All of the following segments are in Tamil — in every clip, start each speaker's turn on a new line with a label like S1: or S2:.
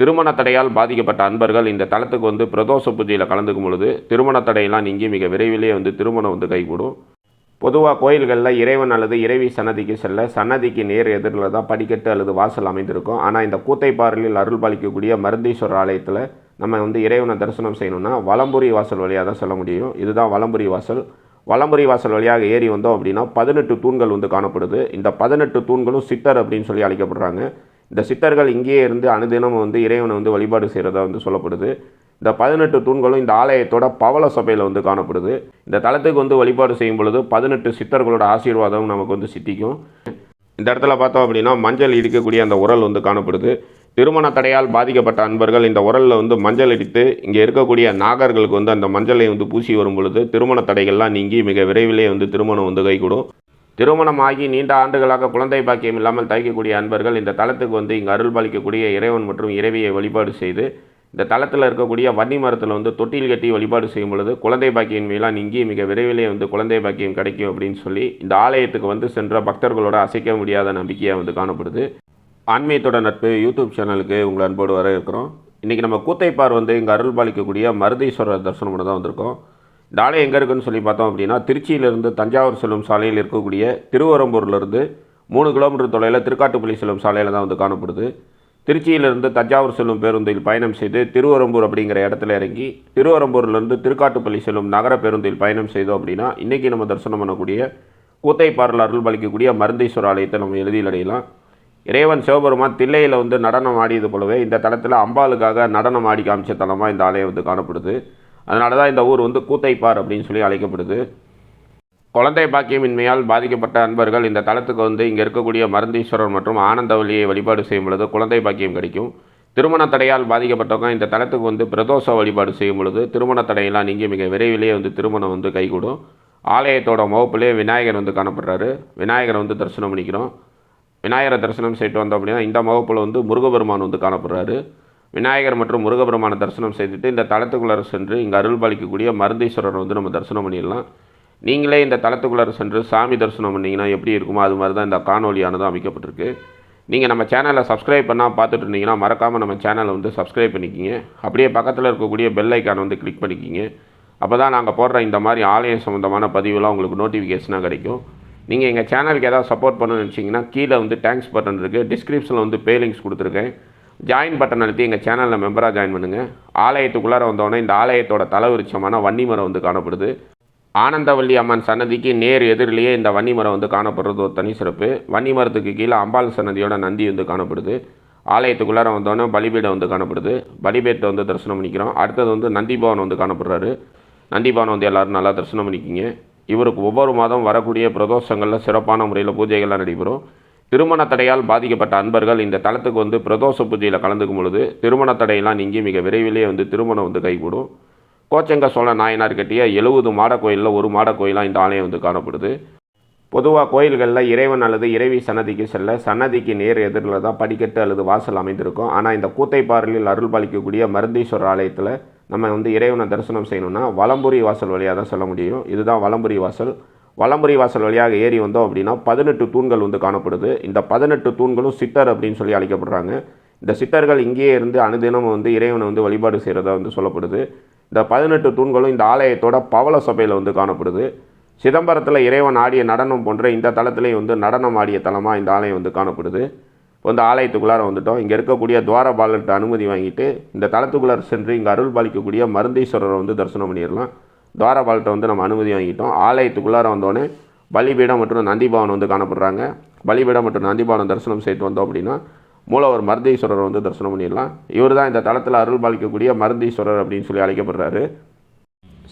S1: திருமண தடையால் பாதிக்கப்பட்ட அன்பர்கள் இந்த தளத்துக்கு வந்து பிரதோஷ பூஜையில் கலந்துக்கும் பொழுது திருமண தடையெல்லாம் நீங்கி மிக விரைவிலே வந்து திருமணம் வந்து கைகூடும். பொதுவாக கோயில்களில் இறைவன் அல்லது இறைவி சன்னதிக்கு செல்ல சன்னதிக்கு நேர் எதிரில் தான் படிக்கட்டு அல்லது வாசல் அமைந்திருக்கும். ஆனால் இந்த கூத்தைப்பாறையில் அருள் பாலிக்கக்கூடிய மருந்தீஸ்வரர் ஆலயத்தில் நம்ம வந்து இறைவனை தரிசனம் செய்யணும்னா வலம்புரி வாசல் வழியாக தான் சொல்ல முடியும். இதுதான் வலம்புரி வாசல். வலம்புரி வாசல் வழியாக ஏறி வந்தோம் அப்படின்னா பதினெட்டு தூண்கள் வந்து காணப்படுது. இந்த பதினெட்டு தூண்களும் சித்தர் அப்படின்னு சொல்லி அழைக்கப்படுறாங்க. இந்த சித்தர்கள் இங்கேயே இருந்து அனுதினம் வந்து இறைவனை வந்து வழிபாடு செய்கிறதா வந்து சொல்லப்படுது. இந்த பதினெட்டு தூண்களும் இந்த ஆலயத்தோட பவள சபையில் வந்து காணப்படுது. இந்த தளத்துக்கு வந்து வழிபாடு செய்யும் பொழுது பதினெட்டு சித்தர்களோட ஆசீர்வாதம் நமக்கு வந்து சித்திக்கும். இந்த இடத்துல பார்த்தோம் அப்படின்னா மஞ்சள் இடிக்கக்கூடிய அந்த உரல் வந்து காணப்படுது. திருமண தடையால் பாதிக்கப்பட்ட அன்பர்கள் இந்த உரலில் வந்து மஞ்சள் இடித்து இங்கே இருக்கக்கூடிய நாகர்களுக்கு வந்து அந்த மஞ்சளை வந்து பூசி வரும் பொழுது திருமண தடைகள்லாம் நீங்கி மிக விரைவிலே வந்து திருமணம் வந்து கைகூடும். திருமணமாகி நீண்ட ஆண்டுகளாக குழந்தை பாக்கியம் இல்லாமல் தவிக்கக்கூடிய அன்பர்கள் இந்த தளத்துக்கு வந்து இங்கே அருள் பாலிக்கக்கூடிய இறைவன் மற்றும் இறைவியை வழிபாடு செய்து இந்த தளத்தில் இருக்கக்கூடிய வன்னி மரத்தில் வந்து தொட்டில் கட்டி வழிபாடு செய்யும் பொழுது குழந்தை பாக்கியம் மேலாம் நீங்கி மிக விரைவிலே வந்து குழந்தை பாக்கியம் கிடைக்கும் அப்படின்னு சொல்லி இந்த ஆலயத்துக்கு வந்து சென்ற பக்தர்களோட அசைக்க முடியாத நம்பிக்கையாக வந்து காணப்படுது. ஆன்மீகத்தோட நட்பு யூடியூப் சேனலுக்கு உங்களை அன்போடு வர இருக்கிறோம் இன்றைக்கி நம்ம கூத்தைப்பார் வந்து இங்கே அருள் பாலிக்கக்கூடிய மருதீஸ்வரர் தரிசனம் தான் வந்திருக்கோம். இந்த எங்கே இருக்குன்னு சொல்லி பார்த்தோம் அப்படின்னா திருச்சியிலிருந்து தஞ்சாவூர் செல்லும் சாலையில் இருக்கக்கூடிய திருவரம்பூர்லேருந்து மூணு கிலோமீட்டர் தொலைவில் திருக்காட்டுப்பள்ளி செல்லும் சாலையில் தான் வந்து காணப்படுது. திருச்சியிலிருந்து தஞ்சாவூர் செல்லும் பேருந்தில் பயணம் செய்து திருவரம்பூர் அப்படிங்கிற இடத்துல இறங்கி திருவரம்பூர்லேருந்து திருக்காட்டுப்பள்ளி செல்லும் நகர பேருந்தில் பயணம் செய்தோம் அப்படின்னா இன்றைக்கி நம்ம தரிசனம் பண்ணக்கூடிய கூத்தைப்பாரில் அருள் பலிக்கக்கூடிய மருந்தீஸ்வரர் ஆலயத்தை நம்ம எழுதியில் அடையலாம். இறைவன் சிவபெருமான் தில்லையில் வந்து நடனம் ஆடியது போலவே இந்த தளத்தில் அம்பாளுக்காக நடனம் ஆடி காமிச்ச தலமாக இந்த ஆலயம் வந்து காணப்படுது. அதனால தான் இந்த ஊர் வந்து கூத்தைப்பார் அப்படின்னு சொல்லி அழைக்கப்படுது. குழந்தை பாக்கியமின்மையால் பாதிக்கப்பட்ட அன்பர்கள் இந்த தலத்துக்கு வந்து இங்கே இருக்கக்கூடிய மருந்தீஸ்வரர் மற்றும் ஆனந்தவல்லியை வழிபாடு செய்யும் பொழுது குழந்தை பாக்கியம் கிடைக்கும். திருமண தடையால் பாதிக்கப்பட்டவங்க இந்த தலத்துக்கு வந்து பிரதோஷ வழிபாடு செய்யும் பொழுது திருமண தடையெல்லாம் நீங்கள் மிக விரைவிலேயே வந்து திருமணம் வந்து கைகூடும். ஆலயத்தோட முகப்பிலே விநாயகர் வந்து காணப்படுறாரு. விநாயகரை வந்து தரிசனம் பண்ணிக்கிறோம். விநாயகரை தரிசனம் செய்துட்டு வந்தோம் அப்படின்னா இந்த முகப்பில் வந்து முருகபெருமான் வந்து காணப்படுறாரு. விநாயகர் மற்றும் முருகபெருமானை தரிசனம் செய்துட்டு இந்த தளத்துக்குள்ளார சென்று இங்கே அருள் பாலிக்கக்கூடிய மருந்தீஸ்வரர் வந்து நம்ம தரிசனம் பண்ணிடலாம். நீங்களே இந்த தளத்துக்குள்ளார சென்று சாமி தரிசனம் பண்ணிங்கன்னா எப்படி இருக்குமோ அது மாதிரி தான் இந்த காணொலியானது அமைக்கப்பட்டிருக்கு. நீங்கள் நம்ம சேனலை சப்ஸ்கிரைப் பண்ணால் பார்த்துட்டு இருந்தீங்கன்னா மறக்காமல் நம்ம சேனலை வந்து சப்ஸ்கிரைப் பண்ணிக்கிங்க. அப்படியே பக்கத்தில் இருக்கக்கூடிய பெல் ஐக்கானை வந்து கிளிக் பண்ணிக்கிங்க. அப்போ தான் நாங்கள் போடுற இந்த மாதிரி ஆலயம் சம்மந்தமான பதிவுலாம் உங்களுக்கு நோட்டிஃபிகேஷனாக கிடைக்கும். நீங்கள் எங்கள் சேனலுக்கு ஏதாவது சப்போர்ட் பண்ணணும்னு நினச்சிங்கன்னா கீழே வந்து தேங்க்ஸ் பட்டன் இருக்குது டிஸ்கிரிப்ஷனில் வந்து பே லிங்க்ஸ் கொடுத்துருக்கேன். ஜாயின் பட்டன் அழுத்தி எங்கள் சேனலில் மெம்பராக ஜாயின் பண்ணுங்கள் ஆலயத்துக்குள்ளார வந்தோடனே இந்த ஆலயத்தோட தலவிருட்சமான வன்னி மரம் வந்து காணப்படுது. ஆனந்தவல்லி அம்மன் சன்னதிக்கு நேர் எதிரிலேயே இந்த வன்னி மரம் வந்து காணப்படுறது ஒரு தனி சிறப்பு. வன்னி மரத்துக்கு கீழே அம்பாள் சன்னதியோட நந்தி வந்து காணப்படுது. ஆலயத்துக்குள்ளார வந்தோடனே பலிபீடம் வந்து காணப்படுது. பலிபீடத்தை வந்து தரிசனம் பண்ணிக்கிறோம். அடுத்தது வந்து நந்திபவன் வந்து காணப்படுறாரு. நந்தி பவன் வந்து எல்லோரும் நல்லா தரிசனம் பண்ணிக்கிங்க. இவருக்கு ஒவ்வொரு மாதம் வரக்கூடிய பிரதோஷங்களில் சிறப்பான முறையில் பூஜைகள்லாம் நடைபெறும். திருமண தடையால் பாதிக்கப்பட்ட அன்பர்கள் இந்த தளத்துக்கு வந்து பிரதோஷ பூஜையில் கலந்துக்கும் பொழுது திருமண தடையெல்லாம் நீங்கி மிக விரைவிலே வந்து திருமணம் வந்து கைகூடும். கோச்சங்க சோழ நாயனார் கட்டிய எழுபது மாட கோயிலில் ஒரு மாட கோயிலாக இந்த ஆலயம் வந்து காணப்படுது. பொதுவாக கோயில்களில் இறைவன் அல்லது இறைவி சன்னதிக்கு செல்ல சன்னதிக்கு நேர் எதிரில் தான் படிக்கட்டு அல்லது வாசல் அமைந்திருக்கும். ஆனால் இந்த கூத்தைப்பாறையில் அருள் பாலிக்கக்கூடிய மருந்தீஸ்வரர் ஆலயத்தில் நம்ம வந்து இறைவனை தரிசனம் செய்யணும்னா வலம்புரி வாசல் வழியாக தான் சொல்ல முடியும். இதுதான் வலம்புரி வாசல். வலம்புரி வாசல் வழியாக ஏறி வந்தோம் அப்படின்னா பதினெட்டு தூண்கள் வந்து காணப்படுது. இந்த பதினெட்டு தூண்களும் சித்தர் அப்படின்னு சொல்லி அழைக்கப்படுறாங்க. இந்த சித்தர்கள் இங்கேயே இருந்து அனுதினம் வந்து இறைவனை வந்து வழிபாடு செய்கிறதா வந்து சொல்லப்படுது. இந்த பதினெட்டு தூண்களும் இந்த ஆலயத்தோட பவள சபையில் வந்து காணப்படுது. சிதம்பரத்தில் இறைவன் ஆடிய நடனம் போன்ற இந்த தலத்திலையும் வந்து நடனம் ஆடிய தலமாக இந்த ஆலயம் வந்து காணப்படுது. இப்போ வந்து ஆலயத்துக்குள்ளார வந்துட்டோம். இங்கே இருக்கக்கூடிய துவாரபாலர்கிட்ட அனுமதி வாங்கிட்டு இந்த தளத்துக்குள்ளார சென்று இங்கே அருள் பாலிக்கக்கூடிய மருந்தீஸ்வரரை வந்து தரிசனம் பண்ணிடலாம். துவாரபாலத்தை வந்து நம்ம அனுமதி வாங்கிட்டோம் ஆலயத்துக்குள்ளார வந்தோடனே பலிபீடம் மற்றும் நந்திபவன் வந்து காணப்படுறாங்க. பலிபீடம் மற்றும் நந்திபவனம் தரிசனம் செய்து வந்தோம் அப்படின்னா மூலவர் மருதீஸ்வரர் வந்து தரிசனம் பண்ணிடலாம். இவர் தான் இந்த தளத்தில் அருள் பாலிக்கக்கூடிய மருதீஸ்வரர் அப்படின்னு சொல்லி அழைக்கப்படுறாரு.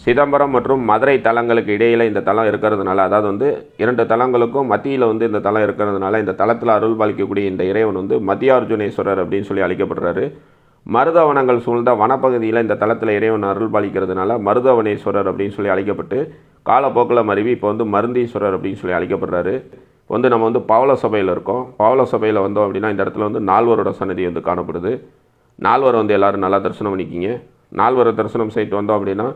S1: சிதம்பரம் மற்றும் மதுரை தலங்களுக்கு இடையில் இந்த தலம் இருக்கிறதுனால அதாவது வந்து இரண்டு தலங்களுக்கும் மத்தியில் வந்து இந்த தலம் இருக்கிறதுனால இந்த தலத்தில் அருள் பாலிக்கக்கூடிய இந்த இறைவன் வந்து மத்தியார்ஜுனேஸ்வரர் அப்படின்னு சொல்லி அழைக்கப்படுறாரு. மருதவனங்கள் சூழ்ந்த வனப்பகுதியில் இந்த தளத்தில் இறைவன் அருள் பாலிக்கிறதுனால மருதவனேஸ்வரர் அப்படின்னு சொல்லி அழைக்கப்பட்டு காலப்போக்கில் மருவி இப்போ வந்து மருந்தீஸ்வரர் அப்படின்னு சொல்லி அழைக்கப்படுறாரு. வந்து நம்ம வந்து பவள சபையில் இருக்கோம். பவள சபையில் வந்தோம் அப்படின்னா இந்த இடத்துல வந்து நால்வரோட சன்னதி வந்து காணப்படுது. நால்வர் வந்து எல்லோரும் நல்லா தரிசனம் பண்ணிக்கிங்க. நால்வரை தரிசனம் செய்துட்டு வந்தோம் அப்படின்னா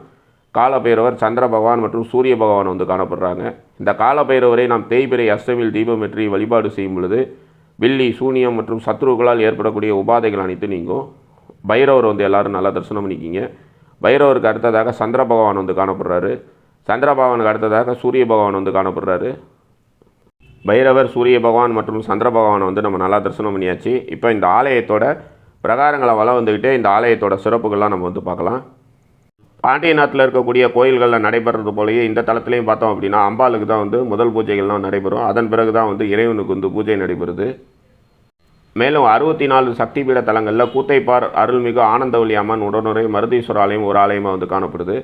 S1: காலபைரவர் சந்திர பகவான் மற்றும் சூரிய பகவான் வந்து காணப்படுறாங்க. இந்த காலபைரவரை நாம் தேய்பிரை அஷ்டமியில் வெற்றி வழிபாடு செய்யும் பொழுது வில்லி சூனியம் மற்றும் சத்ருக்களால் ஏற்படக்கூடிய உபாதைகள் அனைத்து நீங்கும். பைரவர் வந்து எல்லோரும் நல்லா தரிசனம் பண்ணிக்கிங்க. பைரவருக்கு அடுத்ததாக சந்திர பகவான் வந்து காணப்படுறாரு. சந்திர பகவானுக்கு அடுத்ததாக சூரிய பகவான் வந்து காணப்படுறாரு. பைரவர் சூரிய பகவான் மற்றும் சந்திர பகவானை வந்து நம்ம நல்லா தரிசனம் பண்ணியாச்சு. இப்போ இந்த ஆலயத்தோட பிரகாரங்களை வளம் வந்துக்கிட்டே இந்த ஆலயத்தோட சிறப்புகள்லாம் நம்ம வந்து பார்க்கலாம். பாண்டிய நாட்டில் இருக்கக்கூடிய கோயில்களில் நடைபெறது போலயே இந்த தளத்துலையும் பார்த்தோம் அப்படின்னா அம்பாளுக்கு தான் வந்து முதல் பூஜைகள்லாம் நடைபெறும். அதன் பிறகு தான் வந்து இறைவனுக்கு வந்து பூஜை நடைபெறுது. மேலும் அறுபத்தி நாலு சக்தி பீட தலங்களில் கூத்தைப்பார் அருள்மிகு ஆனந்தவல்லி அம்மன் உடனுரை மருதீஸ்வர ஆலயம் ஒரு ஆலயமாக வந்து காணப்படுது.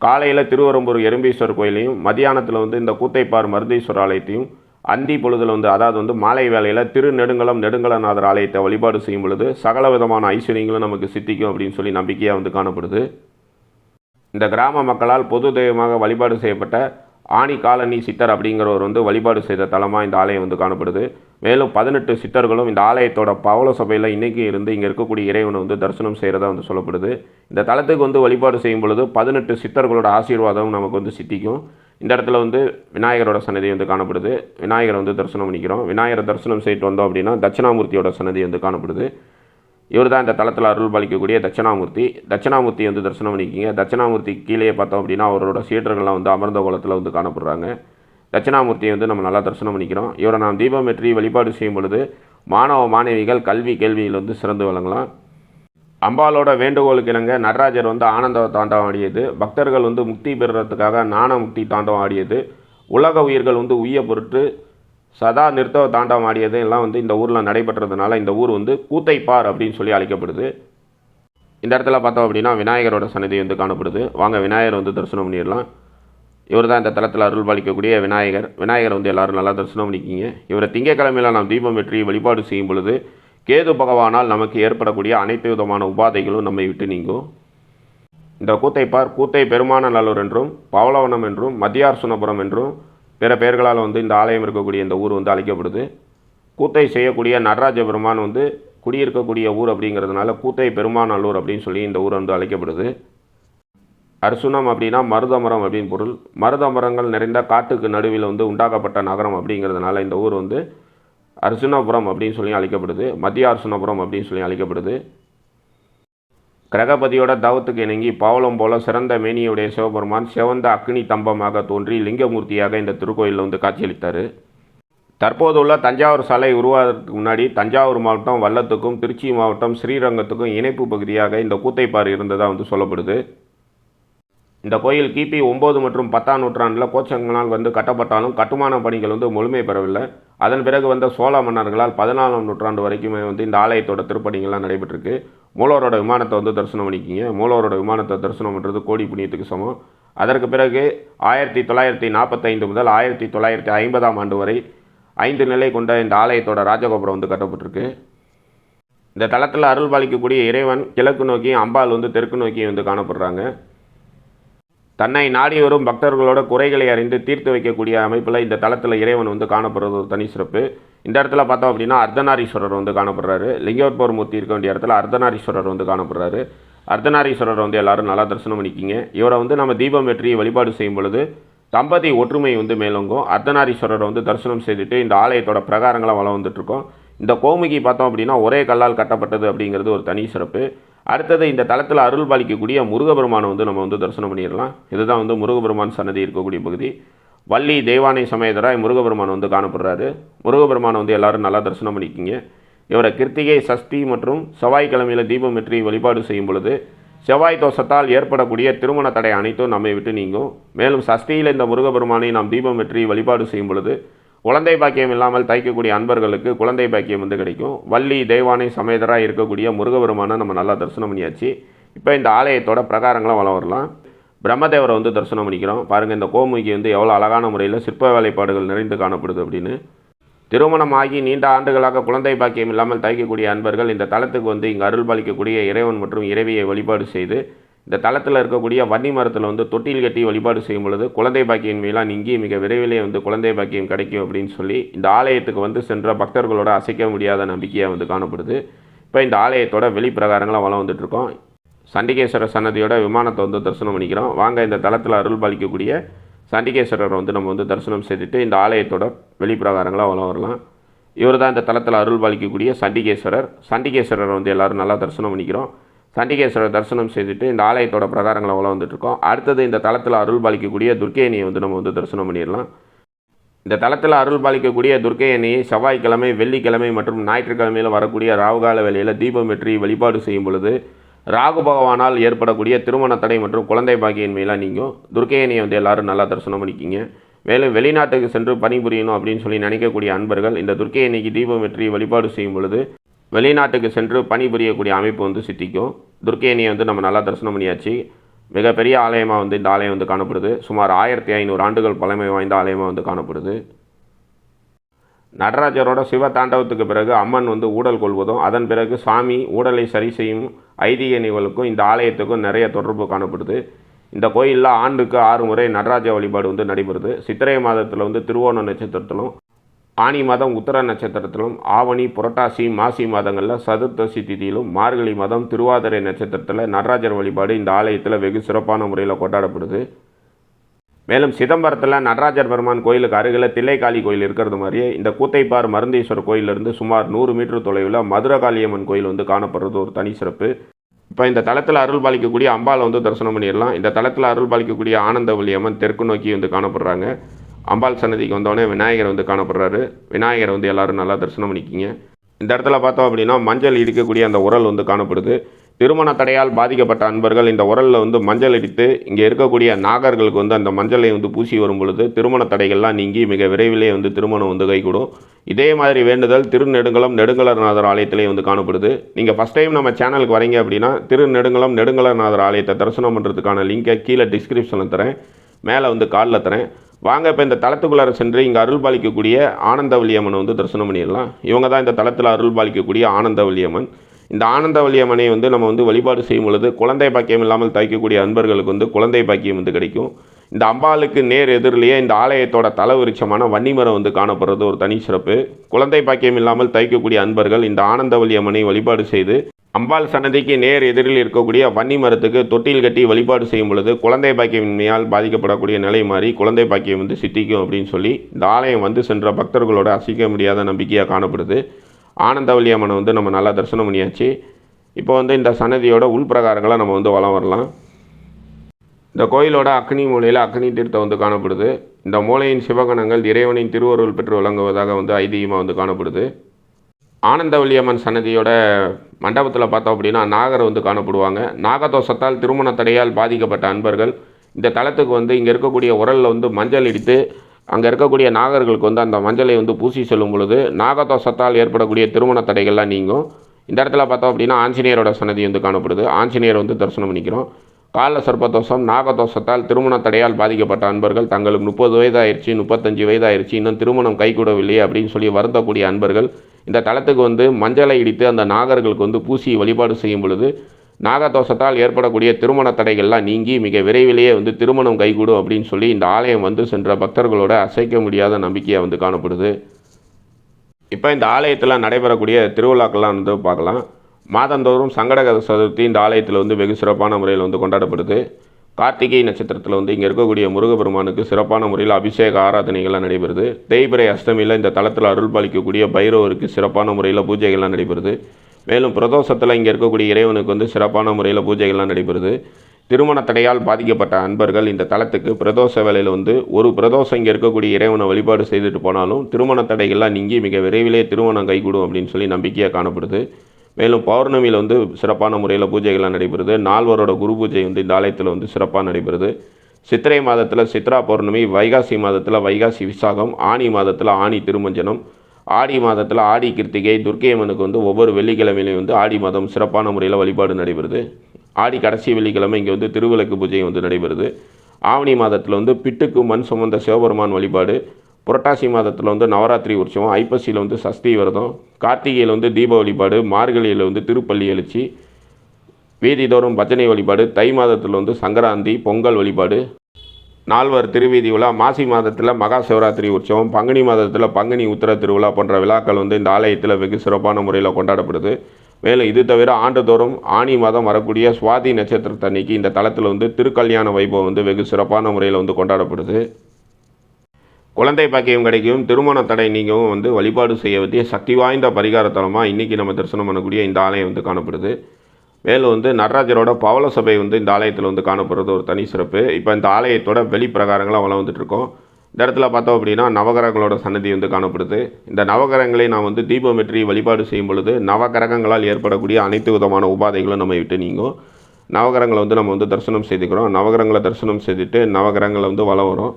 S1: காலையில் திருவரம்பூர் எறும்பீஸ்வரர் கோயிலையும் மதியானத்தில் வந்து இந்த கூத்தைப்பார் மருதீஸ்வரர் ஆலயத்தையும் அந்தி பொழுதில் வந்து அதாவது வந்து மாலை வேளையில் திருநெடுங்கலம் நெடுங்கலநாதர் ஆலயத்தை வழிபாடு செய்யும் பொழுது சகல விதமான ஐஸ்வர்யங்களும் நமக்கு சித்திக்கும் அப்படின்னு சொல்லி நம்பிக்கையாக வந்து காணப்படுது. இந்த கிராம மக்களால் பொது தெய்வமாக வழிபாடு செய்யப்பட்ட ஆணி காலனி சித்தர் அப்படிங்கிறவர் வந்து வழிபாடு செய்த தலமாக இந்த ஆலயம் வந்து காணப்படுது. மேலும் பதினெட்டு சித்தர்களும் இந்த ஆலயத்தோட பவள சபையில் இன்றைக்கி இருந்து இங்கே இருக்கக்கூடிய இறைவனை வந்து தரிசனம் செய்கிறதா வந்து சொல்லப்படுது. இந்த தலத்துக்கு வந்து வழிபாடு செய்யும் பொழுது பதினெட்டு சித்தர்களோட ஆசீர்வாதம் நமக்கு வந்து சித்திக்கும். இந்த இடத்துல வந்து விநாயகரோட சன்னதி வந்து காணப்படுது. விநாயகரை வந்து தரிசனம் பண்ணிக்கிறோம். விநாயகரை தரிசனம் செய்துட்டு வந்தோம் அப்படின்னா தட்சிணாமூர்த்தியோட சன்னதி வந்து காணப்படுது. இவர் தான் இந்த தளத்தில் அருள் பாலிக்கக்கூடிய தட்சிணாமூர்த்தி. தட்சிணாமூர்த்தி வந்து தரிசனம் பண்ணிக்கிங்க தட்சிணாமூர்த்தி கீழே பார்த்தோம் அப்படின்னா அவரோட சீடர்கள்லாம் வந்து அமர்ந்த கோலத்தில் வந்து காணப்படுறாங்க. தட்சிணாமூர்த்தியை வந்து நம்ம நல்லா தரிசனம் பண்ணிக்கிறோம். இவரை நாம் தீபம் ஏற்றி வழிபாடு செய்யும் பொழுது மாணவ மாணவிகள் கல்வி கேள்வியில் வந்து சிறந்து விளங்கலாம். அம்பாலோட வேண்டுகோளுக்கு இணங்க நடராஜர் வந்து ஆனந்த தாண்டவம் ஆடியது. பக்தர்கள் வந்து முக்தி பெறுறதுக்காக ஞான முக்தி தாண்டவம் ஆடியது. உலக உயிர்கள் வந்து உய்ய பொருட்டு சதா நிறுத்தவ தாண்டவம் ஆடியது எல்லாம் வந்து இந்த ஊரில் நடைபெற்றதுனால இந்த ஊர் வந்து கூத்தைப்பார் அப்படின்னு சொல்லி அழைக்கப்படுது. இந்த இடத்துல பார்த்தோம் அப்படின்னா விநாயகரோட சன்னதி வந்து காணப்படுது. வாங்க விநாயகர் வந்து தரிசனம் பண்ணிடலாம். இவர் தான் இந்த தலத்தில் அருள் பாலிக்கக்கூடிய விநாயகர். விநாயகர் வந்து எல்லோரும் நல்லா தரிசனம் பண்ணிக்கிங்க. இவரை திங்கக்கிழமையில் நாம் தீபம் வெற்றி வழிபாடு செய்யும் பொழுது கேது பகவானால் நமக்கு ஏற்படக்கூடிய அனைத்து விதமான உபாதைகளும் நம்மை விட்டு நீங்கும். இந்த கூத்தைப்பார் கூத்தை பெருமான நல்லூர் என்றும் பவளவனம் என்றும் மத்தியார் சுனபுரம் என்றும் பிற பெயர்களால் வந்து இந்த ஆலயம் இருக்கக்கூடிய இந்த ஊர் வந்து அழைக்கப்படுது. கூத்தை செய்யக்கூடிய நடராஜ பெருமான் வந்து குடியிருக்கக்கூடிய ஊர் அப்படிங்கிறதுனால கூத்தை பெருமாநல்லூர் அப்படின்னு சொல்லி இந்த ஊர் வந்து அழைக்கப்படுது. அர்சுனம் அப்படின்னா மருத மரம் அப்படின்னு பொருள். மருத மரங்கள் நிறைந்த காட்டுக்கு நடுவில் வந்து உண்டாக்கப்பட்ட நகரம் அப்படிங்கிறதுனால இந்த ஊர் வந்து அர்சுனபுரம் அப்படின்னு சொல்லி அழைக்கப்படுது. மத்திய அர்சுனபுரம் அப்படின்னு சொல்லி அழைக்கப்படுது. கிரகபதியோட தவத்துக்கு இணங்கி பாவலம் போல சிறந்த மேனியுடைய சிவபெருமான் சிவந்த அக்னி தம்பமாக தோன்றி லிங்கமூர்த்தியாக இந்த திருக்கோயிலில் வந்து காட்சியளித்தார். தற்போதுள்ள தஞ்சாவூர் சாலை உருவாகிறதுக்கு முன்னாடி தஞ்சாவூர் மாவட்டம் வல்லத்துக்கும் திருச்சி மாவட்டம் ஸ்ரீரங்கத்துக்கும் இணைப்பு பகுதியாக இந்த கூத்தைப்பாறு இருந்ததாக வந்து சொல்லப்படுது. இந்த கோயில் கிபி ஒம்பது மற்றும் பத்தாம் நூற்றாண்டில் கோச்சங்களால் வந்து கட்டப்பட்டாலும் கட்டுமான பணிகள் வந்து முழுமை பெறவில்லை. அதன் பிறகு வந்த சோழ மன்னர்களால் பதினாலாம் நூற்றாண்டு வரைக்குமே வந்து இந்த ஆலயத்தோட திருப்பணிகள்லாம் நடைபெற்றிருக்கு. மூலவரோட விமானத்தை வந்து தரிசனம் பண்ணிக்கிங்க. மூலவரோட விமானத்தை தரிசனம் பண்ணுறது கோடி புண்ணியத்துக்கு சமம். அதற்கு பிறகு ஆயிரத்தி தொள்ளாயிரத்தி நாற்பத்தைந்து முதல் ஆயிரத்தி தொள்ளாயிரத்தி ஐம்பதாம் ஆண்டு வரை ஐந்து நிலை கொண்ட இந்த ஆலயத்தோட ராஜகோபுரம் வந்து கட்டப்பட்டிருக்கு. இந்த தளத்தில் அருள் பாலிக்கக்கூடிய இறைவன் கிழக்கு நோக்கியும் அம்பாள் வந்து தெற்கு நோக்கியும் வந்து காணப்படுறாங்க. தன்னை நாடி வரும் பக்தர்களோட குறைகளை அறிந்து தீர்த்து வைக்கக்கூடிய அமைப்பில் இந்த தளத்தில் இறைவன் வந்து காணப்படுறது ஒரு தனி சிறப்பு. இந்த இடத்துல பார்த்தோம் அப்படின்னா அர்த்தநாரீஸ்வரர் வந்து காணப்படுறாரு. லிங்கோத்பவர் மூர்த்தி இருக்க வேண்டிய இடத்துல அர்த்தநாரீஸ்வரர் வந்து காணப்படுறாரு. அர்த்தநாரீஸ்வரர் வந்து எல்லாரும் நல்லா தரிசனம் பண்ணிக்கிங்க. இவரை வந்து நம்ம தீபம் வெற்றி வழிபாடு செய்யும் பொழுது தம்பதி ஒற்றுமை வந்து மேலோங்கும். அர்த்தநாரீஸ்வரரை வந்து தரிசனம் செய்துட்டு இந்த ஆலயத்தோட பிரகாரங்களை வளம் வந்துட்டுருக்கோம். இந்த கோமுகி பார்த்தோம் அப்படின்னா ஒரே கல்லால் கட்டப்பட்டது அப்படிங்கிறது ஒரு தனி சிறப்பு. அடுத்தது இந்த தளத்தில் அருள் பாலிக்கக்கூடிய முருகபெருமானை வந்து நம்ம வந்து தரிசனம் பண்ணிடலாம். இதுதான் வந்து முருகபெருமான் சன்னதி இருக்கக்கூடிய பகுதி. வள்ளி தெய்வானை சமேதராய் முருகபெருமான் வந்து காணப்படுறாரு. முருகபெருமானை வந்து எல்லாரும் நல்லா தரிசனம் பண்ணிக்கிங்க. இவரை கிருத்திகை சஷ்டி மற்றும் செவ்வாய்க்கிழமையில் தீபம் வெற்றி வழிபாடு செய்யும் பொழுது செவ்வாய் தோஷத்தால் ஏற்படக்கூடிய திருமண தடை அனைத்தும் நம்மை விட்டு நீங்கும். மேலும் சஷ்டியில் இந்த முருகபெருமானை நாம் தீபம் வெற்றி வழிபாடு செய்யும் பொழுது குழந்தை பாக்கியம் இல்லாமல் தைக்கக்கூடிய அன்பர்களுக்கு குழந்தை பாக்கியம் வந்து கிடைக்கும். வள்ளி தெய்வானை சமேதராக இருக்கக்கூடிய முருகபெருமானை நம்ம நல்லா தரிசனம் பண்ணியாச்சு. இப்போ இந்த ஆலயத்தோட பிரகாரங்களை வளம் வரலாம். பிரம்மதேவரை வந்து தரிசனம் பண்ணிக்கிறோம். பாருங்கள் இந்த கோமுகி வந்து எவ்வளோ அழகான முறையில் சிற்ப வேலைப்பாடுகள் நிறைந்து காணப்படுது அப்படின்னு. திருமணமாகி நீண்ட ஆண்டுகளாக குழந்தை பாக்கியம் இல்லாமல் தைக்கக்கூடிய அன்பர்கள் இந்த தளத்துக்கு வந்து இங்கே அருள் பாலிக்கக்கூடிய இறைவன் மற்றும் இறைவியை வழிபாடு செய்து இந்த தளத்தில் இருக்கக்கூடிய வன்னி மரத்தில் வந்து தொட்டில் கட்டி வழிபாடு செய்யும் பொழுது குழந்தை பாக்கியம் மீளான் இங்கே மிக விரைவிலே வந்து குழந்தை பாக்கியம் கிடைக்கும் அப்படின்னு சொல்லி இந்த ஆலயத்துக்கு வந்து சென்ற பக்தர்களோட அசைக்க முடியாத நம்பிக்கையாக வந்து காணப்படுது. இப்போ இந்த ஆலயத்தோட வெளிப்பிரகாரங்களாக வளம் வந்துட்டுருக்கோம் சண்டிகேஸ்வரர் சன்னதியோட விமானத்தை வந்து தரிசனம் பண்ணிக்கிறோம். வாங்க இந்த தளத்தில் அருள் பாலிக்கக்கூடிய சண்டிகேஸ்வரரை வந்து நம்ம வந்து தரிசனம் செய்துட்டு இந்த ஆலயத்தோட வெளிப்பிரகாரங்களாக வளம் வரலாம். இவர் தான் இந்த தளத்தில் அருள் பாலிக்கக்கூடிய சண்டிகேஸ்வரர். சண்டிகேஸ்வரரை வந்து எல்லாரும் நல்லா தரிசனம் பண்ணிக்கிறோம். சண்டிகேஸ்வரர் தரிசனம் செய்துட்டு இந்த ஆலயத்தோட பிரகாரங்களை உள்ள வந்துட்டுருக்கோம் அடுத்தது இந்த தளத்தில் அருள் பாலிக்கக்கூடிய துர்க்கையணியை வந்து நம்ம வந்து தரிசனம் பண்ணிடலாம். இந்த தளத்தில் அருள் பாலிக்கக்கூடிய துர்க்கை செவ்வாய்க்கிழமை வெள்ளிக்கிழமை மற்றும் ஞாயிற்றுக்கிழமையில் வரக்கூடிய ராவுகால வேலையில் தீபம் வெற்றி வழிபாடு செய்யும் பொழுது ராகு பகவானால் ஏற்படக்கூடிய திருமண தடை மற்றும் குழந்தை பாக்கியின்மையெல்லாம் நீங்கள் துர்க்கை வந்து எல்லாரும் நல்லா தரிசனம் பண்ணிக்கிங்க. மேலும் வெளிநாட்டுக்கு சென்று பணிபுரியணும் அப்படின்னு சொல்லி நினைக்கக்கூடிய அன்பர்கள் இந்த துர்க்கை அன்னைக்கு தீபம் வெற்றி வழிபாடு செய்யும் பொழுது வெளிநாட்டுக்கு சென்று பணிபுரியக்கூடிய அமைப்பு வந்து சித்திக்கும். துர்க்கை வந்து நம்ம நல்லா தரிசனம் பண்ணியாச்சு. மிகப்பெரிய ஆலயமாக வந்து இந்த ஆலயம் வந்து காணப்படுது. சுமார் ஆயிரத்தி ஐநூறு ஆண்டுகள் பழமை வாய்ந்த ஆலயமாக வந்து காணப்படுது. நடராஜரோட சிவ தாண்டவத்துக்கு பிறகு அம்மன் வந்து ஊடல் கொள்வதும் அதன் பிறகு சாமி ஊடலை சரி செய்யும் ஐதீக நிகழ்வுக்கும் இந்த ஆலயத்துக்கும் நிறைய தொடர்பு காணப்படுது. இந்த கோயிலில் ஆண்டுக்கு ஆறு முறை நடராஜ வழிபாடு வந்து நடைபெறுது. சித்திரை மாதத்தில் வந்து திருவோண நட்சத்திரத்திலும் ஆனி மாதம் உத்தர நட்சத்திரத்திலும் ஆவணி புரட்டாசி மாசி மாதங்களில் சதுர்த்தசி திதியிலும் மார்கழி மாதம் திருவாதிரை நட்சத்திரத்தில் நடராஜர் வழிபாடு இந்த ஆலயத்தில் வெகு சிறப்பான முறையில் கொண்டாடப்படுது. மேலும் சிதம்பரத்தில் நடராஜர் பெருமான் கோயிலுக்கு அருகில் தில்லைக்காளி கோயில் இருக்கிறது மாதிரியே இந்த கூத்தைப்பார் மருந்தீஸ்வரர் கோயிலிருந்து சுமார் நூறு மீட்டர் தொலைவில் மதுரகாளியம்மன் கோயில் வந்து காணப்படுறது ஒரு தனி சிறப்பு. இப்போ இந்த தளத்தில் அருள் பாலிக்கக்கூடிய அம்பாளை வந்து தரிசனம் பண்ணிடலாம். இந்த தளத்தில் அருள் பாலிக்கக்கூடிய ஆனந்தவல்லி அம்மன் தெற்கு நோக்கி வந்து காணப்படுறாங்க. அம்பாள் சன்னதிக்கு வந்தோடனே விநாயகர் வந்து காணப்படுறாரு. விநாயகரை வந்து எல்லோரும் நல்லா தரிசனம் பண்ணிக்கிங்க. இந்த இடத்துல பார்த்தோம் அப்படின்னா மஞ்சள் இடிக்கக்கூடிய அந்த உரல் வந்து காணப்படுது. திருமண தடையால் பாதிக்கப்பட்ட அன்பர்கள் இந்த உரலில் வந்து மஞ்சள் அடித்து இங்கே இருக்கக்கூடிய நாகர்களுக்கு வந்து அந்த மஞ்சளை வந்து பூசி வரும் பொழுது திருமண தடைகள்லாம் நீங்கி மிக விரைவிலே வந்து திருமணம் வந்து கைகூடும். இதே மாதிரி வேண்டுதல் திருநெடுங்கலம் நெடுங்கலர்நாதர் ஆலயத்திலே வந்து காணப்படுது. நீங்கள் ஃபஸ்ட் டைம் நம்ம சேனலுக்கு வரீங்க அப்படின்னா திருநெடுங்கலம் நெடுங்கலநாதர் ஆலயத்தை தரிசனம் பண்ணுறதுக்கான லிங்கை கீழே டிஸ்கிரிப்ஷனில் தரேன். மேலே வந்து காலில் தரேன். வாங்க இப்போ இந்த தளத்துக்குள்ளார சென்று இங்கே அருள் பாலிக்கக்கூடிய ஆனந்தவல்லியம்மனை வந்து தரிசனம் பண்ணிடலாம். இவங்க தான் இந்த தளத்தில் அருள் பாலிக்கக்கூடிய ஆனந்தவல்லியம்மன் இந்த ஆனந்தவல்லியம்மனை வந்து நம்ம வந்து வழிபாடு செய்யும் பொழுது குழந்தை பாக்கியம் இல்லாமல் தைக்கக்கூடிய அன்பர்களுக்கு வந்து குழந்தை பாக்கியம் வந்து கிடைக்கும். இந்த அம்பாளுக்கு நேர் எதிரிலேயே இந்த ஆலயத்தோட தலவிருட்சமான வன்னிமரம் வந்து காணப்படுறது ஒரு தனி சிறப்பு. குழந்தை பாக்கியம் இல்லாமல் தைக்கக்கூடிய அன்பர்கள் இந்த ஆனந்தவல்லியம்மனை வழிபாடு செய்து அம்பாள் சன்னதிக்கு நேர் எதிரில் இருக்கக்கூடிய வன்னி மரத்துக்கு தொட்டில் கட்டி வழிபாடு செய்யும் பொழுது குழந்தை பாக்கியமின்மையால் பாதிக்கப்படக்கூடிய நிலை மாறி குழந்தை பாக்கியம் வந்து சித்திக்கும் அப்படின்னு சொல்லி இந்த ஆலயம் வந்து சென்ற பக்தர்களோட அசைக்க முடியாத நம்பிக்கையாக காணப்படுது. ஆனந்தவல்லி அம்மனை வந்து நம்ம நல்லா தரிசனம் பண்ணியாச்சு. இப்போ வந்து இந்த சன்னதியோட உள்பிரகாரங்களை நம்ம வந்து வளம் வரலாம். இந்த கோயிலோட அக்னி மூலையில் அக்னி தீர்த்தம் வந்து காணப்படுது. இந்த மூலையின் சிவகணங்கள் இறைவனின் திருவருள் பெற்று விளங்குவதாக வந்து ஐதீகமாக வந்து காணப்படுது. ஆனந்தவல்லியம்மன் சன்னதியோட மண்டபத்தில் பார்த்தோம் அப்படின்னா நாகர் வந்து காணப்படுவாங்க. நாகதோஷத்தால் திருமண தடையால் பாதிக்கப்பட்ட அன்பர்கள் இந்த தளத்துக்கு வந்து இங்கே இருக்கக்கூடிய உரலில் வந்து மஞ்சள் இடித்து அங்கே இருக்கக்கூடிய நாகர்களுக்கு வந்து அந்த மஞ்சளை வந்து பூசி செல்லும் பொழுது நாகதோஷத்தால் ஏற்படக்கூடிய திருமண தடைகள்லாம் நீங்கும். இந்த இடத்துல பார்த்தோம் அப்படின்னா ஆஞ்சநேயரோட சன்னதி வந்து காணப்படுது. ஆஞ்சநேயர் வந்து தரிசனம் பண்ணிக்கிறோம் கால சர்ப்பதோஷம் நாகதோஷத்தால் திருமண தடையால் பாதிக்கப்பட்ட அன்பர்கள் தங்களுக்கு முப்பது வயதாயிருச்சு முப்பத்தஞ்சு வயதாயிருச்சு இன்னும் திருமணம் கைகூடவில்லையே அப்படின்னு சொல்லி வருந்தக்கூடிய அன்பர்கள் இந்த தளத்துக்கு வந்து மஞ்சளை இடித்து அந்த நாகர்களுக்கு வந்து பூசி வழிபாடு செய்யும் பொழுது நாகதோஷத்தால் ஏற்படக்கூடிய திருமண தடைகள்லாம் நீங்கி மிக விரைவிலேயே வந்து திருமணம் கைகூடும் அப்படின்னு சொல்லி இந்த ஆலயம் வந்து சென்ற பக்தர்களோட அசைக்க முடியாத நம்பிக்கையாக வந்து காணப்படுது. இப்போ இந்த ஆலயத்தில் நடைபெறக்கூடிய திருவிழாக்கள்லாம் வந்து பார்க்கலாம். மாதந்தோறும் சங்கடக சதுர்த்தி இந்த ஆலயத்தில் வந்து வெகு சிறப்பான முறையில் வந்து கொண்டாடப்படுது. கார்த்திகை நட்சத்திரத்தில் வந்து இங்கே இருக்கக்கூடிய முருகப்பெருமானுக்கு சிறப்பான முறையில் அபிஷேக ஆராதனைகள்லாம் நடைபெறுது. தேய்பிரை அஷ்டமியில் இந்த தளத்தில் அருள் பாலிக்கக்கூடிய பைரவருக்கு சிறப்பான முறையில் பூஜைகள்லாம் நடைபெறுது. மேலும் பிரதோஷத்தில் இங்கே இருக்கக்கூடிய இறைவனுக்கு வந்து சிறப்பான முறையில் பூஜைகள்லாம் நடைபெறுது. திருமண தடையால் பாதிக்கப்பட்ட அன்பர்கள் இந்த தலத்துக்கு பிரதோஷ வேலையில் வந்து ஒரு பிரதோஷம் இங்கே இருக்கக்கூடிய இறைவனை வழிபாடு செய்துட்டு போனாலும் திருமண தடைகள்லாம் நீங்கி மிக விரைவிலே திருமணம் கைகூடும் அப்படின்னு சொல்லி நம்பிக்கையாக காணப்படுது. மேலும் பௌர்ணமியில் வந்து சிறப்பான முறையில் பூஜைகள்லாம் நடைபெறுது. நால்வரோட குரு பூஜை வந்து இந்த ஆலயத்தில் வந்து சிறப்பாக நடைபெறுது. சித்திரை மாதத்தில் சித்ரா பௌர்ணமி வைகாசி மாதத்தில் வைகாசி விசாகம் ஆனி மாதத்தில் ஆனி திருமஞ்சனம் ஆடி மாதத்தில் ஆடி கிருத்திகை துர்க்கை அம்மனுக்கு வந்து ஒவ்வொரு வெள்ளிக்கிழமையிலையும் வந்து ஆடி மாதம் சிறப்பான முறையில் வழிபாடு நடைபெறுது. ஆடி கடைசி வெள்ளிக்கிழமை இங்கே வந்து திருவிளக்கு பூஜை வந்து நடைபெறுது. ஆவணி மாதத்தில் வந்து பிட்டுக்கு மண் சுமந்த சிவபெருமான் வழிபாடு. புரட்டாசி மாதத்தில் வந்து நவராத்திரி உற்சவம் ஐப்பசியில் வந்து சஷ்டி விரதம் கார்த்திகையில் வந்து தீப வழிபாடு மார்கழியில் வந்து திருப்பள்ளி எழுச்சி வீதிதோறும் பஜனை வழிபாடு தை மாதத்தில் வந்து சங்கராந்தி பொங்கல் வழிபாடு. நால்வர் திருவீதி விழா மாசி மாதத்தில் மகா சிவராத்திரி உற்சவம் பங்குனி மாதத்தில் பங்குனி உத்திர திருவிழா போன்ற விழாக்கள் வந்து இந்த ஆலயத்தில் வெகு சிறப்பான முறையில் கொண்டாடப்படுது. மேலும் இது தவிர ஆண்டுதோறும் ஆனி மாதம் வரக்கூடிய சுவாதி நட்சத்திரத்தன்னைக்கு இந்த தளத்தில் வந்து திருக்கல்யாண வைபவம் வந்து வெகு சிறப்பான முறையில் வந்து கொண்டாடப்படுது. குழந்தை பாக்கியம் கிடைக்கும் திருமண தடை நீங்கவும் வந்து வழிபாடு செய்ய வேண்டிய சக்தி வாய்ந்த பரிகார தலமாக இன்றைக்கி நம்ம தரிசனம் பண்ணக்கூடிய இந்த ஆலயம் வந்து காணப்படுது. மேலும் வந்து நடராஜரோட பவள சபை வந்து இந்த ஆலயத்தில் வந்து காணப்படுறது ஒரு தனி சிறப்பு. இப்போ இந்த ஆலயத்தோட வெளிப்பிரகாரங்களாக வளம் வந்துட்டு இருக்கோம் இந்த இடத்துல பார்த்தோம் அப்படின்னா நவகிரகங்களோட சன்னதி வந்து காணப்படுது. இந்த நவகிரகங்களை நாம் வந்து தீபமெற்றி வழிபாடு செய்யும் பொழுது நவகிரகங்களால் ஏற்படக்கூடிய அனைத்து விதமான உபாதைகளும் நம்ம விட்டு நீங்கும். நவகிரகங்களை வந்து நம்ம வந்து தரிசனம் செய்துக்கிறோம். நவகிரகங்களை தரிசனம் செய்துட்டு நவகிரகங்களை வந்து வலம் வரும்.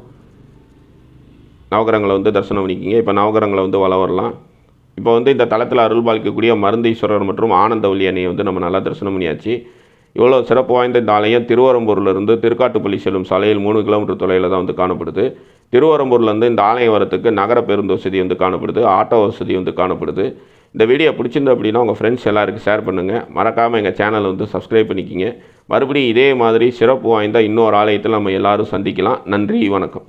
S1: நவகிரகங்களை வந்து தரிசனம் பண்ணிக்கிங்க. இப்போ நவகிரகங்களை வந்து வலம் வரலாம். இப்போ வந்து இந்த தளத்தில் அருள் பாலிக்கக்கூடிய மருந்தீஸ்வரர் மற்றும் ஆனந்தவல்லி அணையை வந்து நம்ம நல்லா தரிசனம் பண்ணியாச்சு. இவ்வளோ சிறப்பு வாய்ந்த இந்த ஆலயம் திருவரம்பூர்லேருந்து திருக்காட்டுப்பள்ளி செல்லும் சாலையில் மூணு கிலோமீட்டர் தொலைவில் தான் வந்து காணப்படுது. திருவரம்பூர்லேருந்து இந்த ஆலயம் வரத்துக்கு நகர பேருந்து வசதி வந்து காணப்படுது. ஆட்டோ வசதி வந்து காணப்படுது. இந்த வீடியோ பிடிச்சிருந்து அப்படின்னா உங்கள் ஃப்ரெண்ட்ஸ் எல்லாருக்கும் ஷேர் பண்ணுங்கள் மறக்காமல் எங்கள் சேனலை வந்து சப்ஸ்கிரைப் பண்ணிக்கிங்க. மறுபடியும் இதே மாதிரி சிறப்பு வாய்ந்த இன்னொரு ஆலயத்தில் நம்ம எல்லாரும் சந்திக்கலாம். நன்றி வணக்கம்.